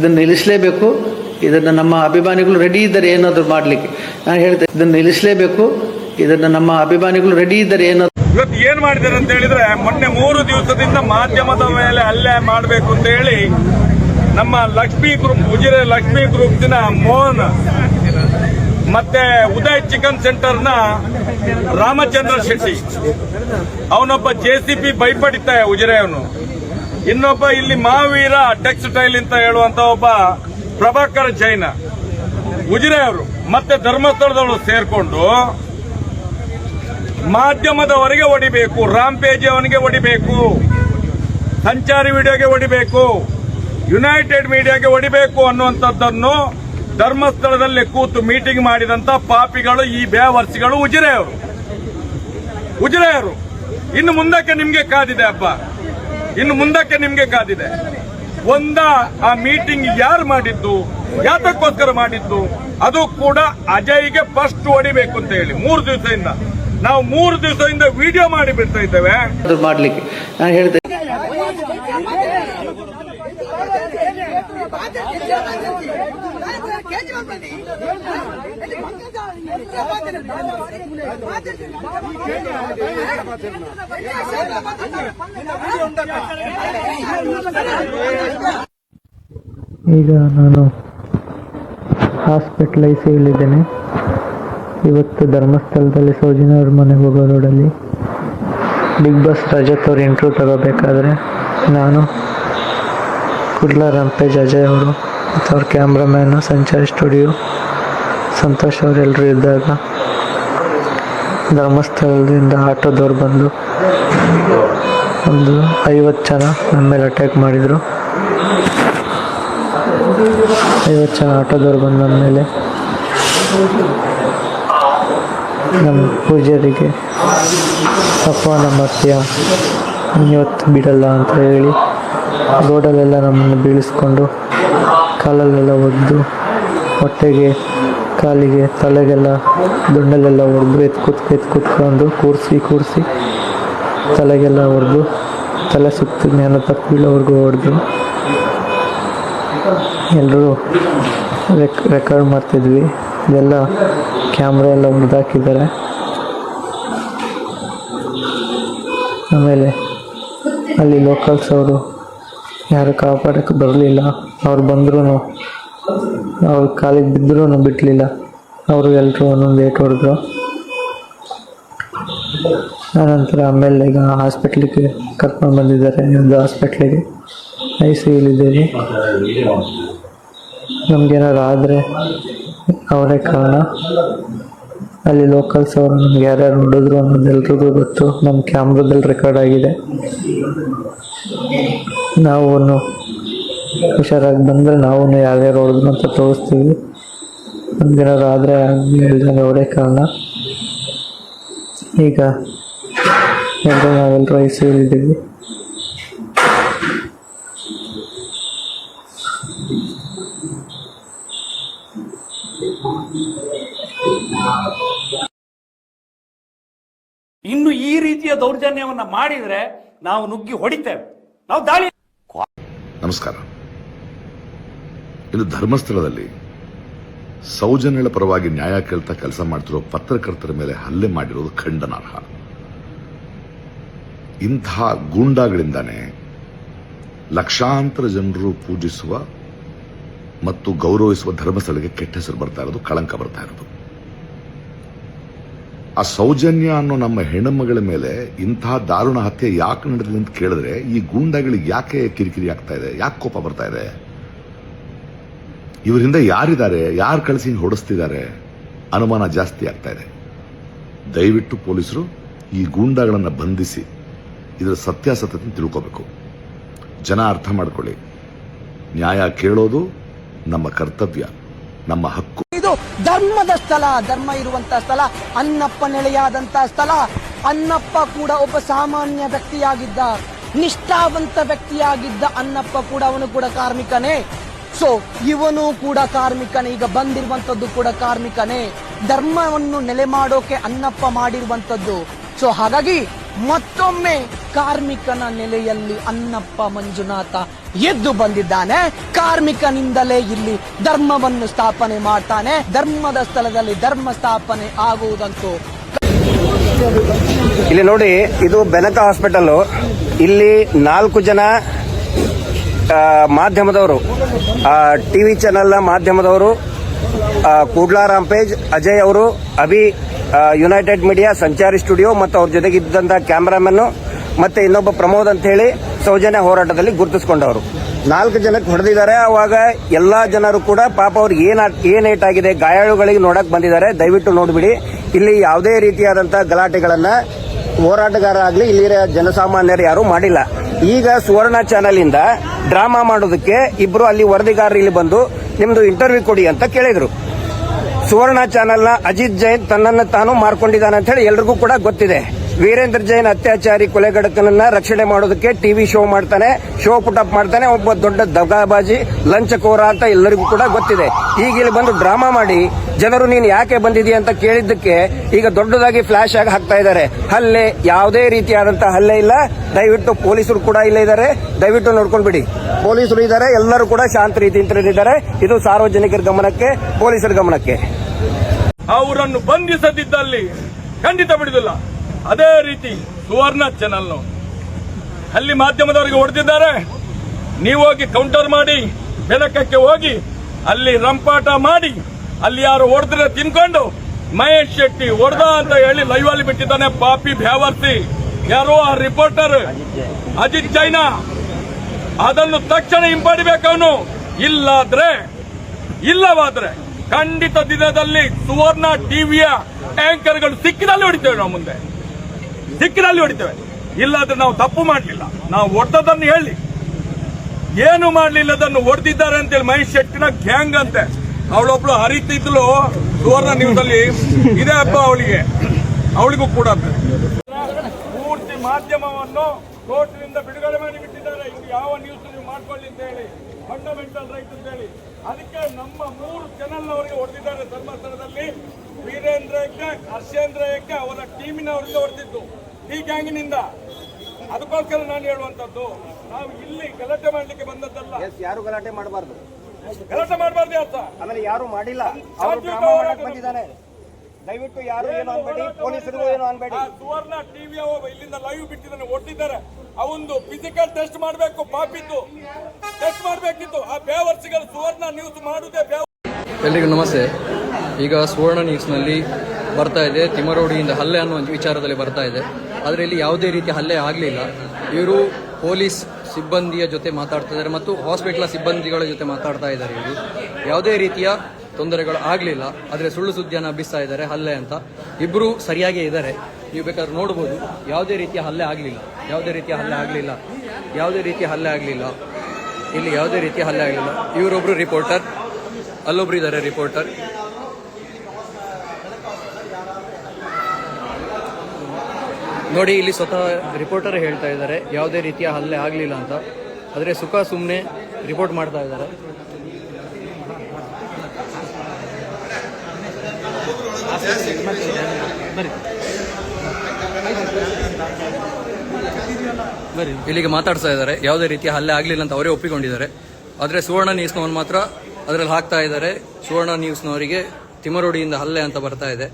ಇದನ್ನು ನಿಲ್ಲಿಸಲೇಬೇಕು. ಇದನ್ನು ನಮ್ಮ ಅಭಿಮಾನಿಗಳು ರೆಡಿ ಇದ್ದಾರೆ ಏನಾದರೂ ಮಾಡಲಿಕ್ಕೆ. ನಾನು ಹೇಳ್ತೇನೆ ಇದನ್ನು ನಿಲ್ಲಿಸಲೇಬೇಕು. ಇದನ್ನು ನಮ್ಮ ಅಭಿಮಾನಿಗಳು ರೆಡಿ ಇದ್ದಾರೆ ಏನಾದರೂ ಇವತ್ತು ಏನ್ ಮಾಡಿದ್ದಾರೆ ಅಂತ ಹೇಳಿದ್ರೆ, ಮೊನ್ನೆ ಮೂರು ದಿವಸದಿಂದ ಮಾಧ್ಯಮದ ಮೇಲೆ ಹಲ್ಲೆ ಮಾಡಬೇಕು ಅಂತ ಹೇಳಿ ನಮ್ಮ ಲಕ್ಷ್ಮಿ ಗ್ರೂಪ್, ಉಜಿರೆ ಲಕ್ಷ್ಮಿ ದಿನ ಮೋಹನ್ ಮತ್ತೆ ಉದಯ್ ಚಿಕನ್ ಸೆಂಟರ್ನ ರಾಮಚಂದ್ರ ಶೆಟ್ಟಿ. ಅವನೊಬ್ಬ ಜೆ ಸಿ ಉಜಿರೆ ಅವನು ಇನ್ನೊಬ್ಬ ಇಲ್ಲಿ ಮಹಾವೀರ ಟೆಕ್ಸ್ಟೈಲ್ ಅಂತ ಹೇಳುವಂತ ಒಬ್ಬ ಪ್ರಭಾಕರ್ ಜೈನ. ಉಜಿರೆ ಅವರು, ಮತ್ತೆ ಧರ್ಮಸ್ಥಳದವರು ಸೇರ್ಕೊಂಡು ಮಾಧ್ಯಮದವರಿಗೆ ಹೊಡಿಬೇಕು ಪೇಜಿ ಅವನಿಗೆ ಹೊಡಿಬೇಕು, ಸಂಚಾರಿ ವಿಡಿಯೋಗೆ ಹೊಡಿಬೇಕು, ಯುನೈಟೆಡ್ ಮೀಡಿಯಾಗೆ ಹೊಡಿಬೇಕು ಅನ್ನುವಂಥದ್ದನ್ನು ಧರ್ಮಸ್ಥಳದಲ್ಲಿ ಕೂತು ಮೀಟಿಂಗ್ ಮಾಡಿದಂತ ಪಾಪಿಗಳು, ಈ ಬೇವರ್ಸಿಗಳು ಉಜಿರೆಯವರು ಉಜಿರೆಯವರು ಇನ್ನು ಮುಂದಕ್ಕೆ ನಿಮಗೆ ಕಾದಿದೆ ಹಬ್ಬ. ಇನ್ನು ಮುಂದಕ್ಕೆ ನಿಮ್ಗೆ ಕಾದಿದೆ ಒಂದ ಆ ಮೀಟಿಂಗ್ ಯಾರು ಮಾಡಿದ್ದು, ಯಾತಕ್ಕೋಸ್ಕರ ಮಾಡಿದ್ದು, ಅದು ಕೂಡ ಅಜಯ್ಗೆ ಫಸ್ಟ್ ಹೊಡಿಬೇಕು ಅಂತ ಹೇಳಿ, ಮೂರು ದಿವಸದಿಂದ. ನಾವು ಮೂರು ದಿವಸದಿಂದ ವಿಡಿಯೋ ಮಾಡಿ ಬಿಡ್ತಾ ಇದ್ದೇವೆ. ಮಾಡ್ಲಿಕ್ಕೆ. ನಾನು ಈಗ ನಾನು ಹಾಸ್ಪಿಟ್ಲೈಸಿಯಲ್ಲಿದ್ದೇನೆ. ಇವತ್ತು ಧರ್ಮಸ್ಥಳದಲ್ಲಿ ಸೋಜಿನ ಅವ್ರ ಮನೆಗೆ ಹೋಗೋ ರೋಡಲ್ಲಿ ಬಿಗ್ ಬಾಸ್ ರಜತ್ ಅವ್ರ ಇಂಟ್ರ್ಯೂ ತಗೋಬೇಕಾದ್ರೆ ನಾನು ಕುಡ್ಲ ರಂಪೇಜ್ ಅಜಯ್ ಅವರು ಮತ್ತು ಅವ್ರ ಕ್ಯಾಮ್ರಾಮ್ಯಾನು ಸಂಚಾರಿ ಸ್ಟುಡಿಯೋ ಸಂತೋಷ್ ಅವರೆಲ್ಲರೂ ಇದ್ದಾಗ ಧರ್ಮಸ್ಥಳದಿಂದ ಆಟೋದವ್ರು ಬಂದು ಒಂದು ಐವತ್ತು ಜನ ನಮ್ಮ ಮೇಲೆ ಅಟ್ಯಾಕ್ ಮಾಡಿದರು. ಐವತ್ತು ಜನ ಆಟೋದವ್ರು ಬಂದು ನಮ್ಮ ಮೇಲೆ ನಮ್ಮ ಪೂಜಾರಿಗೆ ನಮ್ಮ ಮಾಡ್ತೀಯ ಇವತ್ತು ಬಿಡಲ್ಲ ಅಂತ ಹೇಳಿ ರೋಡಲ್ಲೆಲ್ಲ ನಮ್ಮನ್ನು ಬೀಳಿಸ್ಕೊಂಡು ಕಾಲಲ್ಲೆಲ್ಲ ಒದ್ದು, ಹೊಟ್ಟೆಗೆ ಕಾಲಿಗೆ ತಲೆಗೆಲ್ಲ ದುಂಡಲೆಲ್ಲ ಹೊಡೆದು ಎತ್ ಕುತ್ಕು, ಎತ್ ಕುತ್ಕೊಂಡು ಕೂರಿಸಿ ಕೂರಿಸಿ ತಲೆಗೆಲ್ಲ ಹೊಡೆದು ತಲೆ ಸುತ್ತ ಜ್ಞಾನ ತಪ್ಪು ಬೀಳೋವರೆಗೂ ಹೊಡೆದು ಎಲ್ಲರೂ ರೆಕ್, ರೆಕಾರ್ಡ್ ಮಾಡ್ತಿದ್ವಿ. ಇದೆಲ್ಲ ಕ್ಯಾಮ್ರಾ ಎಲ್ಲ ಮುರಿದಾಕಿದ್ದಾರೆ ಆಮೇಲೆ ಅಲ್ಲಿ ಲೋಕಲ್ಸ್ ಅವರು ಯಾರು ಕಾಪಾಡೋಕ್ಕೆ ಬರಲಿಲ್ಲ, ಅವ್ರು ಬಂದ್ರೂ ಅವ್ರ ಕಾಲಿಗೆ ಬಿದ್ದರೂ ಬಿಡಲಿಲ್ಲ. ಅವರು ಎಲ್ಲರೂ ಒಂದೊಂದು ವೇಟ್ ಹೊಡೆದ್ರು. ಆನಂತರ ಆಮೇಲೆ ಈಗ ಹಾಸ್ಪಿಟ್ಲಿಗೆ ಕರ್ಕೊಂಡು ಬಂದಿದ್ದಾರೆ. ಒಂದು ಹಾಸ್ಪಿಟ್ಲಿಗೆ. ಐ ಸಿ ಯುಲಿದ್ದೀವಿ ನಮಗೇನಾದ್ರು ಆದರೆ ಅವರೇ ಕಾರಣ. ಅಲ್ಲಿ ಲೋಕಲ್ಸ್ ಅವರು ನಮ್ಗೆ ಯಾರ್ಯಾರು ನೋಡಿದ್ರು ಅನ್ನೋದು ಎಲ್ರಿಗೂ ಗೊತ್ತು. ನಮ್ಮ ಕ್ಯಾಮ್ರಾದಲ್ಲಿ ರೆಕಾರ್ಡ್ ಆಗಿದೆ. ನಾವು ಹುಷಾರಾಗಿ ಬಂದರೆ ನಾವು ಯಾರ್ಯಾರು ಹೊಡೆದ್ರು ಅಂತ ತೋರಿಸ್ತೀವಿ. ನಮ್ಗೇನಾದ್ರು ಆದರೆ ಇಲ್ದಂಗೆ ಅವರೇ ಕಾರಣ. ಈಗ ಎಲ್ಲರೂ ನಾವೆಲ್ಲರೂ ಐ ಸಿ ಇದ್ದೀವಿ. ಇನ್ನು ಈ ರೀತಿಯ ದೌರ್ಜನ್ಯವನ್ನ ಮಾಡಿದ್ರೆ ನಾವು ನುಗ್ಗಿ ಹೊಡಿತೇವೆ. ನಾವು ದಾಳಿ ನಮಸ್ಕಾರ. ಇನ್ನು ಧರ್ಮಸ್ಥಳದಲ್ಲಿ ಸೌಜನ್ಯಗಳ ಪರವಾಗಿ ನ್ಯಾಯ ಕೇಳ್ತಾ ಕೆಲಸ ಮಾಡ್ತಿರೋ ಪತ್ರಕರ್ತರ ಮೇಲೆ ಹಲ್ಲೆ ಮಾಡಿರೋದು ಖಂಡನಾರ್ಹ. ಇಂತಹ ಗೂಂಡಾಗಳಿಂದಾನೇ ಲಕ್ಷಾಂತರ ಜನರು ಪೂಜಿಸುವ ಮತ್ತು ಗೌರವಿಸುವ ಧರ್ಮಸ್ಥಳಕ್ಕೆ ಕೆಟ್ಟ ಹೆಸರು ಬರ್ತಾ ಇರೋದು, ಕಳಂಕ ಬರ್ತಾ ಇರೋದು. ಆ ಸೌಜನ್ಯ ಅನ್ನೋ ನಮ್ಮ ಹೆಣ್ಣುಮಗಳ ಮೇಲೆ ಇಂತಹ ದಾರುಣ ಹತ್ಯೆ ಯಾಕೆ ನಡೆದಿದೆ ಅಂತ ಕೇಳಿದ್ರೆ ಈ ಗೂಂಡಾಗಳಿಗೆ ಯಾಕೆ ಕಿರಿಕಿರಿ ಆಗ್ತಾ ಇದೆ, ಯಾಕೆ ಕೋಪ ಬರ್ತಾ ಇದೆ? ಇವ್ರ ಹಿಂದೆ ಯಾರಿದ್ದಾರೆ, ಯಾರು ಕಳಿಸಿ ಹೊಡಿಸ್ತಿದ್ದಾರೆ ಹೊಡೆಸ್ತಿದ್ದಾರೆ ಅನುಮಾನ ಜಾಸ್ತಿ ಆಗ್ತಾ ಇದೆ. ದಯವಿಟ್ಟು ಪೊಲೀಸರು ಈ ಗೂಂಡಾಗಳನ್ನು ಬಂಧಿಸಿ ಇದರ ಸತ್ಯಾಸತ್ಯತೆ ತಿಳ್ಕೋಬೇಕು. ಜನ ಅರ್ಥ ಮಾಡ್ಕೊಳ್ಳಿ. ನ್ಯಾಯ ಕೇಳೋದು ನಮ್ಮ ಕರ್ತವ್ಯ, ನಮ್ಮ ಹಕ್ಕು. ಇದು ಧರ್ಮದ ಸ್ಥಳ, ಧರ್ಮ ಇರುವಂತಹ ಸ್ಥಳ ಅನ್ನಪ್ಪ ನೆಲೆಯಾದಂತಹ ಸ್ಥಳ. ಅನ್ನಪ್ಪ ಕೂಡ ಒಬ್ಬ ಸಾಮಾನ್ಯ ವ್ಯಕ್ತಿಯಾಗಿದ್ದ, ನಿಷ್ಠಾವಂತ ವ್ಯಕ್ತಿಯಾಗಿದ್ದ ಅನ್ನಪ್ಪ ಕೂಡ ಅವನು ಕೂಡ ಕಾರ್ಮಿಕನೇ. ಸೊ ಇವನು ಕೂಡ ಕಾರ್ಮಿಕನೇ, ಈಗ ಬಂದಿರುವಂತದ್ದು ಕೂಡ ಕಾರ್ಮಿಕನೇ. ಧರ್ಮವನ್ನು ನೆಲೆ ಮಾಡೋಕೆ ಅನ್ನಪ್ಪ ಮಾಡಿರುವಂತದ್ದು ಸೊ ಹಾಗಾಗಿ ಮತ್ತೊಮ್ಮೆ ಕಾರ್ಮಿಕನ ನೆಲೆಯಲ್ಲಿ ಅನ್ನಪ್ಪ ಮಂಜುನಾಥ ಎದ್ದು ಬಂದಿದ್ದಾನೆ. ಕಾರ್ಮಿಕನಿಂದಲೇ ಇಲ್ಲಿ ಧರ್ಮವನ್ನು ಸ್ಥಾಪನೆ ಮಾಡ್ತಾನೆ. ಧರ್ಮದ ಸ್ಥಳದಲ್ಲಿ ಧರ್ಮ ಸ್ಥಾಪನೆ ಆಗುವುದಂತೂ ಇಲ್ಲಿ ನೋಡಿ, ಇದು ಬೆನಕ ಹಾಸ್ಪಿಟಲ್ ಇಲ್ಲಿ ನಾಲ್ಕು ಜನ ಆ, ಟಿ ವಿ ಚಾನೆಲ್ನ ಮಾಧ್ಯಮದವರು ಕೂಡ್ಲಾ ರಾಂಪೇಜ್ ಅಜಯ್ ಅವರು Abhi united media Sanchari studio ಮತ್ತು ಅವ್ರ ಜೊತೆಗಿದ್ದಂಥ ಕ್ಯಾಮರಾಮನ್ ಮತ್ತೆ ಇನ್ನೊಬ್ಬ ಪ್ರಮೋದ್ ಅಂತ ಹೇಳಿ ಸೌಜನ್ಯ ಹೋರಾಟದಲ್ಲಿ ಗುರುತಿಸಿಕೊಂಡವರು. ನಾಲ್ಕು ಜನಕ್ಕೆ ಹೊಡೆದಿದ್ದಾರೆ. ಅವಾಗ ಎಲ್ಲಾ ಜನರು ಕೂಡ ಪಾಪ ಅವ್ರಿಗೆ ಏನ ಏನ್ ಆಗಿದೆ ಗಾಯಾಳುಗಳಿಗೆ ನೋಡಕ್ ಬಂದಿದ್ದಾರೆ. ದಯವಿಟ್ಟು ನೋಡ್ಬಿಡಿ. ಇಲ್ಲಿ ಯಾವುದೇ ರೀತಿಯಾದಂತ ಗಲಾಟೆಗಳನ್ನ ಹೋರಾಟಗಾರ ಆಗ್ಲಿ ಇಲ್ಲಿ ಜನಸಾಮಾನ್ಯರು ಯಾರು ಮಾಡಿಲ್ಲ. ಈಗ ಸುವರ್ಣ ಚಾನೆಲ್ ಇಂದ ಡ್ರಾಮಾ ಮಾಡೋದಕ್ಕೆ ಇಬ್ರು ಅಲ್ಲಿ ವರದಿಗಾರರು ಇಲ್ಲಿ ಬಂದು ನಿಮ್ದು ಇಂಟರ್ವ್ಯೂ ಕೊಡಿ ಅಂತ ಕೇಳಿದ್ರು. ಸುವರ್ಣ ಚಾನೆಲ್ನ ಅಜಿತ್ ಜೈನ್ ತನ್ನನ್ನು ತಾನು ಮಾರ್ಕೊಂಡಿದ್ದಾನೆ ಅಂತ ಹೇಳಿ ಎಲ್ರಿಗೂ ಕೂಡ ಗೊತ್ತಿದೆ. ವೀರೇಂದ್ರ ಜೈನ್ ಅತ್ಯಾಚಾರಿ ಕೊಲೆಗಡಕನನ್ನ ರಕ್ಷಣೆ ಮಾಡೋದಕ್ಕೆ ಟಿವಿ ಶೋ ಮಾಡ್ತಾನೆ, ಶೋ ಪುಟಪ್ ಮಾಡ್ತಾನೆ, ಒಬ್ಬ ದೊಡ್ಡ ದಗಾಬಾಜಿ ಲಂಚಕೋರ ಅಂತ ಎಲ್ಲರಿಗೂ ಕೂಡ ಗೊತ್ತಿದೆ. ಈಗ ಇಲ್ಲಿ ಬಂದು ಡ್ರಾಮಾ ಮಾಡಿ, ಜನರು ನೀನು ಯಾಕೆ ಬಂದಿದೀಯ ಅಂತ ಕೇಳಿದ್ದಕ್ಕೆ ಈಗ ದೊಡ್ಡದಾಗಿ ಫ್ಲಾಶ್ ಆಗಿ ಹಾಕ್ತಾ ಇದ್ದಾರೆ. ಹಲ್ಲೆ ಯಾವುದೇ ರೀತಿಯಾದಂತಹ ಹಲ್ಲೆ ಇಲ್ಲ. ದಯವಿಟ್ಟು ಪೊಲೀಸರು ಕೂಡ ಇಲ್ಲೇ ಇದ್ದಾರೆ. ದಯವಿಟ್ಟು ನೋಡ್ಕೊಂಡ್ಬಿಡಿ ಪೊಲೀಸರು ಇದ್ದಾರೆ, ಎಲ್ಲರೂ ಕೂಡ ಶಾಂತ ರೀತಿಯಿಂದ ಇದ್ದಾರೆ ಇದು ಸಾರ್ವಜನಿಕರ ಗಮನಕ್ಕೆ, ಪೊಲೀಸರ ಗಮನಕ್ಕೆ. ಅವರನ್ನು ಬಂಧಿಸದಿದ್ದಲ್ಲಿ ಖಂಡಿತ ಬಿಡುದಿಲ್ಲ ಅದೇ ರೀತಿ ಸುವರ್ಣ ಚಾನಲ್ ಅಲ್ಲಿ ಮಾಧ್ಯಮದವರಿಗೆ ಹೊಡೆದಿದ್ದಾರೆ. ನೀವು ಹೋಗಿ ಕೌಂಟರ್ ಮಾಡಿ, ಬೆಳಕಕ್ಕೆ ಹೋಗಿ, ಅಲ್ಲಿ ರಂಪಾಟ ಮಾಡಿ, ಅಲ್ಲಿ ಯಾರು ಹೊಡೆದ್ರೆ ತಿನ್ಕೊಂಡು, ಮಹೇಶ್ ಶೆಟ್ಟಿ ಹೊಡೆದ ಅಂತ ಹೇಳಿ ಲೈವ್ ಅಲ್ಲಿ ಬಿಟ್ಟಿದ್ದಾನೆ ಪಾಪಿ ಭ್ಯಾವರ್ತಿ ಯಾರೋ ಆ ರಿಪೋರ್ಟರ್ ಅಜಿತ್ ಜೈನಾ. ಅದನ್ನು ತಕ್ಷಣ ಹಿಂಪಡಿಬೇಕವನು ಇಲ್ಲಾದ್ರೆ, ಇಲ್ಲವಾದ್ರೆ ಖಂಡಿತ ದಿನದಲ್ಲಿ ಸುವರ್ಣ ಟಿವಿಯ ಆಂಕರ್ಗಳು ಸಿಕ್ಕಿದಲ್ಲಿ ಹೊಡಿತೇವೆ ನಾವು ಮುಂದೆ. ಸಿಕ್ಕಿದಲ್ಲಿ ಹೊಡಿತೇವೆ. ಇಲ್ಲಾದ್ರೆ ನಾವು ತಪ್ಪು ಮಾಡಲಿಲ್ಲ. ನಾವು ಒಡ್ಡದನ್ನು ಹೇಳಿ. ಏನು ಮಾಡಲಿಲ್ಲ ಅದನ್ನು ಹೊಡೆದಿದ್ದಾರೆ ಅಂತೇಳಿ ಮಹೇಶ್ ಶೆಟ್ಟಿನ ಗ್ಯಾಂಗ್ ಅಂತೆ. ಅವಳೊಬ್ಳು ಹರಿತಿದ್ಲು ಸುವರ್ಣ ನ್ಯೂಸ್ ಅಲ್ಲಿ. ಇದೇ ಹಬ್ಬ ಅವಳಿಗೆ. ಅವಳಿಗೂ ಕೂಡ. ಪೂರ್ತಿ ಮಾಧ್ಯಮವನ್ನು ಕೋರ್ಟ್ನಿಂದ ಬಿಡುಗಡೆ ಮಾಡಿ ಬಿಟ್ಟಿದ್ದಾರೆ ಇನ್ನು ಯಾವ ನ್ಯೂಸ್ ನೀವು ಮಾಡ್ಕೊಳ್ಳಿ ಅಂತ ಹೇಳಿ ಫಂಡಮೆಂಟಲ್ ರೈಟ್ ಅಂತ ಹೇಳಿ. ಅದಕ್ಕೆ ನಮ್ಮ ಮೂರು ಚಾನಲ್ ಅವರಿಗೆ ಹೊಡೆದಿದ್ದಾರೆ ಧರ್ಮಸ್ಥಳದಲ್ಲಿ. ವೀರೇಂದ್ರಕ್ಕೆ ಹರ್ಷೇಂದ್ರಕ್ಕೆ ಅವರ ಟೀಮಿನವರಿಗೆ ಹೊಡೆದಿದ್ದು. ಈ ಗ್ಯಾಂಗಿನಿಂದ ಅದಕ್ಕೋಸ್ಕರ ನಾನು ಹೇಳುವಂತದ್ದು ನಾವು ಇಲ್ಲಿ ಗಲಾಟೆ ಮಾಡ್ಲಿಕ್ಕೆ ಬಂದದ್ದಲ್ಲ. ಯಾರು ಗಲಾಟೆ ಮಾಡಬಾರ್ದು? ಗಲಾಟೆ ಮಾಡಬಾರ್ದು ಅಂತ ಆಮೇಲೆ ಯಾರು ಮಾಡಿಲ್ಲ. ಅವರು ಡ್ರಾಮಾ ಮಾಡಕ್ ಬಂದಿದ್ದಾನೆ ದಯವಿಟ್ಟು ಯಾರು ಏನು ಅನ್ಬೇಡಿ ಪೊಲೀಸರಿಗೂ ಏನು ಅನ್ಬೇಡಿ. ಸುವರ್ಣ ಟಿವಿ ಇಲ್ಲಿಂದ ಲೈವ್ ಬಿಟ್ಟಿದ್ದಾನೆ ಒಟ್ಟಿದ್ದಾರೆ ಅವಂದು ಫಿಸಿಕಲ್ ಟೆಸ್ಟ್ ಮಾಡಬೇಕು ಪಾಪಿದ್ದು. ಟೆಸ್ಟ್ ಮಾಡಬೇಕಿತ್ತು. ಆ ಬೇವರ್ಸಿಗಳು ಸುವರ್ಣ ನ್ಯೂಸ್ ಮಾಡುದೇ ಬೇವರ್ ಎಲ್ರಿಗೂ ನಮಸ್ತೆ. ಈಗ ಸುವರ್ಣ ನ್ಯೂಸ್ನಲ್ಲಿ ಬರ್ತಾ ಇದೆ. ತಿಮರೋಡಿಯಿಂದ ಹಲ್ಲೆ ಅನ್ನೋ ಒಂದು ವಿಚಾರದಲ್ಲಿ ಬರ್ತಾ ಇದೆ. ಆದರೆ ಇಲ್ಲಿ ಯಾವುದೇ ರೀತಿ ಹಲ್ಲೆ ಆಗಲಿಲ್ಲ. ಇವರು ಪೊಲೀಸ್ ಸಿಬ್ಬಂದಿಯ ಜೊತೆ ಮಾತಾಡ್ತಾ ಇದ್ದಾರೆ ಮತ್ತು ಹಾಸ್ಪಿಟ್ಲ ಸಿಬ್ಬಂದಿಗಳ ಜೊತೆ ಮಾತಾಡ್ತಾ ಇದ್ದಾರೆ ಇವರು. ಯಾವುದೇ ರೀತಿಯ ತೊಂದರೆಗಳು ಆಗಲಿಲ್ಲ. ಆದರೆ ಸುಳ್ಳು ಸುದ್ದಿಯನ್ನು ಹಬ್ಬಿಸ್ತಾ ಇದ್ದಾರೆ, ಹಲ್ಲೆ ಅಂತ. ಇಬ್ಬರು ಸರಿಯಾಗೇ ಇದ್ದಾರೆ ನೀವು ಬೇಕಾದ್ರೆ ನೋಡ್ಬೋದು. ಯಾವುದೇ ರೀತಿಯ ಹಲ್ಲೆ ಆಗಲಿಲ್ಲ. ಯಾವುದೇ ರೀತಿಯ ಹಲ್ಲೆ ಆಗಲಿಲ್ಲ. ಯಾವುದೇ ರೀತಿಯ ಹಲ್ಲೆ ಆಗಲಿಲ್ಲ. ಇಲ್ಲಿ ಯಾವುದೇ ರೀತಿಯ ಹಲ್ಲೆ ಆಗಲಿಲ್ಲ. ಇವರೊಬ್ಬರು ರಿಪೋರ್ಟರ್ ಅಲ್ಲೊಬ್ರು ಇದ್ದಾರೆ ರಿಪೋರ್ಟರ್ ನೋಡಿ, ಇಲ್ಲಿ ಸ್ವತಃ ರಿಪೋರ್ಟರ್ ಹೇಳ್ತಾ ಇದ್ದಾರೆ. ಯಾವುದೇ ರೀತಿಯ ಹಲ್ಲೆ ಆಗಲಿಲ್ಲ ಅಂತ. ಆದರೆ ಸುಖ ಸುಮ್ಮನೆ ರಿಪೋರ್ಟ್ ಮಾಡ್ತಾ ಇದ್ದಾರೆ. ಇಲ್ಲಿಗೆ ಮಾತಾಡ್ತಾ ಇದ್ದಾರೆ. ಯಾವುದೇ ರೀತಿಯ ಹಲ್ಲೆ ಆಗಲಿಲ್ಲ ಅಂತ ಅವರೇ ಒಪ್ಪಿಕೊಂಡಿದ್ದಾರೆ. ಆದರೆ ಸುವರ್ಣ ನ್ಯೂಸ್ನವನು ಮಾತ್ರ ಅದರಲ್ಲಿ ಹಾಕ್ತಾ ಇದ್ದಾರೆ. ಸುವರ್ಣ ನ್ಯೂಸ್ನವರಿಗೆ ತಿಮರೋಡಿಯಿಂದ ಹಲ್ಲೆ ಅಂತ ಬರ್ತಾ ಇದೆ.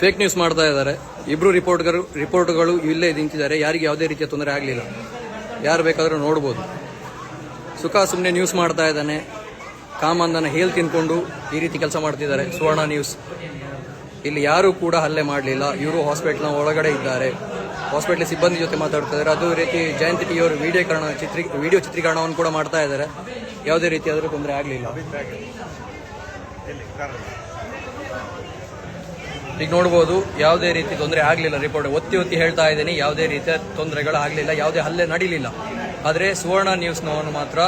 ಫೇಕ್ ನ್ಯೂಸ್ ಮಾಡ್ತಾ ಇದ್ದಾರೆ. ಇಬ್ರು ರಿಪೋರ್ಟ್ಗಳು ರಿಪೋರ್ಟ್ಗಳು ಇಲ್ಲೇ ನಿಂತಿದ್ದಾರೆ. ಯಾರಿಗೆ ಯಾವುದೇ ರೀತಿಯ ತೊಂದರೆ ಆಗಲಿಲ್ಲ. ಯಾರು ಬೇಕಾದರೂ ನೋಡ್ಬೋದು. ಸುಖ ಸುಮ್ಮನೆ ನ್ಯೂಸ್ ಮಾಡ್ತಾ ಇದ್ದಾನೆ. ಕಾಮಂದನ ಹೇಲ್ ತಿನ್ಕೊಂಡು ಈ ರೀತಿ ಕೆಲಸ ಮಾಡ್ತಿದ್ದಾರೆ. ಸುವರ್ಣ ನ್ಯೂಸ್ ಇಲ್ಲಿ ಯಾರೂ ಕೂಡ ಹಲ್ಲೆ ಮಾಡಲಿಲ್ಲ. ಇವರು ಹಾಸ್ಪಿಟ್ಲ್ನ ಒಳಗಡೆ ಇದ್ದಾರೆ. ಹಾಸ್ಪಿಟ್ಲ್ ಸಿಬ್ಬಂದಿ ಜೊತೆ ಮಾತಾಡ್ತಾ ಇದ್ದಾರೆ. ಅದೇ ರೀತಿ ಜಯಂತಿ ಟಿ ಅವರು ವಿಡಿಯೋಕರಣ ಚಿತ್ರೀ ವಿಡಿಯೋ ಚಿತ್ರೀಕರಣವನ್ನು ಕೂಡ ಮಾಡ್ತಾ ಇದ್ದಾರೆ. ಯಾವುದೇ ರೀತಿಯಾದರೂ ತೊಂದರೆ ಆಗಲಿಲ್ಲ. ಈಗ ನೋಡ್ಬೋದು, ಯಾವುದೇ ರೀತಿ ತೊಂದರೆ ಆಗಲಿಲ್ಲ ರಿಪೋರ್ಟ್ ಒತ್ತಿ ಒತ್ತಿ ಹೇಳ್ತಾ ಇದ್ದೀನಿ, ಯಾವುದೇ ರೀತಿಯ ತೊಂದರೆಗಳು ಆಗಲಿಲ್ಲ ಯಾವುದೇ ಹಲ್ಲೆ ನಡೀಲಿಲ್ಲ. ಆದರೆ ಸುವರ್ಣ ನ್ಯೂಸ್ನವನು ಮಾತ್ರ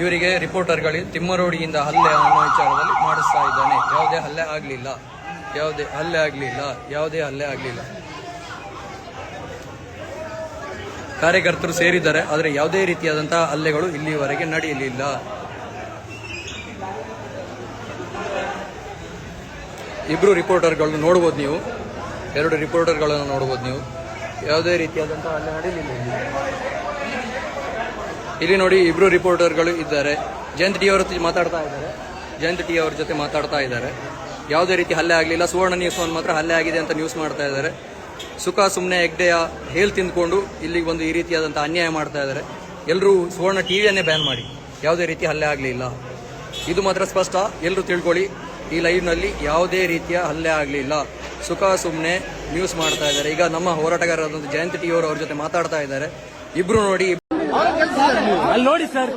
ಇವರಿಗೆ ರಿಪೋರ್ಟರ್ಗಳಿಗೆ ತಿಮ್ಮರೋಡಿಯಿಂದ ಹಲ್ಲೆ ಅನ್ನೋ ವಿಚಾರದಲ್ಲಿ ಮಾಡಿಸ್ತಾ ಇದ್ದಾನೆ. ಯಾವುದೇ ಹಲ್ಲೆ ಆಗಲಿಲ್ಲ, ಯಾವುದೇ ಹಲ್ಲೆ ಆಗಲಿಲ್ಲ, ಯಾವುದೇ ಹಲ್ಲೆ ಆಗಲಿಲ್ಲ. ಕಾರ್ಯಕರ್ತರು ಸೇರಿದ್ದಾರೆ, ಆದರೆ ಯಾವುದೇ ರೀತಿಯಾದಂತಹ ಹಲ್ಲೆಗಳು ಇಲ್ಲಿಯವರೆಗೆ ನಡೆಯಲಿಲ್ಲ. ಇಬ್ರು ರಿಪೋರ್ಟರ್ಗಳನ್ನು ನೋಡ್ಬೋದು ನೀವು. ಎರಡು ರಿಪೋರ್ಟರ್ಗಳನ್ನು ನೋಡ್ಬೋದು ನೀವು. ಯಾವುದೇ ರೀತಿಯಾದಂಥ ಹಲ್ಲೆ ನಡೀಲಿಲ್ಲ ಇಲ್ಲಿ. ನೋಡಿ ಇಬ್ಬರು ರಿಪೋರ್ಟರ್ಗಳು ಇದ್ದಾರೆ. ಜಯಂತ್ ಟಿ ಅವರ ಮಾತಾಡ್ತಾ ಇದ್ದಾರೆ. ಜಯಂತ್ ಟಿ ಅವ್ರ ಜೊತೆ ಮಾತಾಡ್ತಾ ಇದ್ದಾರೆ. ಯಾವುದೇ ರೀತಿ ಹಲ್ಲೆ ಆಗಲಿಲ್ಲ. ಸುವರ್ಣ ನ್ಯೂಸ್ ಒಂದು ಮಾತ್ರ ಹಲ್ಲೆ ಆಗಿದೆ ಅಂತ ನ್ಯೂಸ್ ಮಾಡ್ತಾ ಇದ್ದಾರೆ. ಸುಖ ಸುಮ್ಮನೆ ಹೆಗ್ಡೆಯ ಹೇಲ್ ತಿಂದ್ಕೊಂಡು ಇಲ್ಲಿಗೆ ಒಂದು ಈ ರೀತಿಯಾದಂಥ ಅನ್ಯಾಯ ಮಾಡ್ತಾ ಇದ್ದಾರೆ. ಎಲ್ಲರೂ ಸುವರ್ಣ ಟಿವಿಯನ್ನೇ ಬ್ಯಾನ್ ಮಾಡಿ. ಯಾವುದೇ ರೀತಿ ಹಲ್ಲೆ ಆಗಲಿಲ್ಲ. ಇದು ಮಾತ್ರ ಸ್ಪಷ್ಟ. ಎಲ್ಲರೂ ತಿಳ್ಕೊಳ್ಳಿ. ಈ ಲೈವ್ನಲ್ಲಿ ಯಾವುದೇ ರೀತಿಯ ಹಲ್ಲೆ ಆಗಲಿಲ್ಲ. ಸುಖ ಸುಮ್ಮನೆ ನ್ಯೂಸ್ ಮಾಡ್ತಾ ಇದ್ದಾರೆ. ಈಗ ನಮ್ಮ ಹೋರಾಟಗಾರರಾದ ಜಯಂತಿ ಟಿ ಅವರು ಅವ್ರ ಜೊತೆ ಮಾತಾಡ್ತಾ ಇದ್ದಾರೆ. ಇಬ್ರು ನೋಡಿ ನೋಡಿ ಸರ್.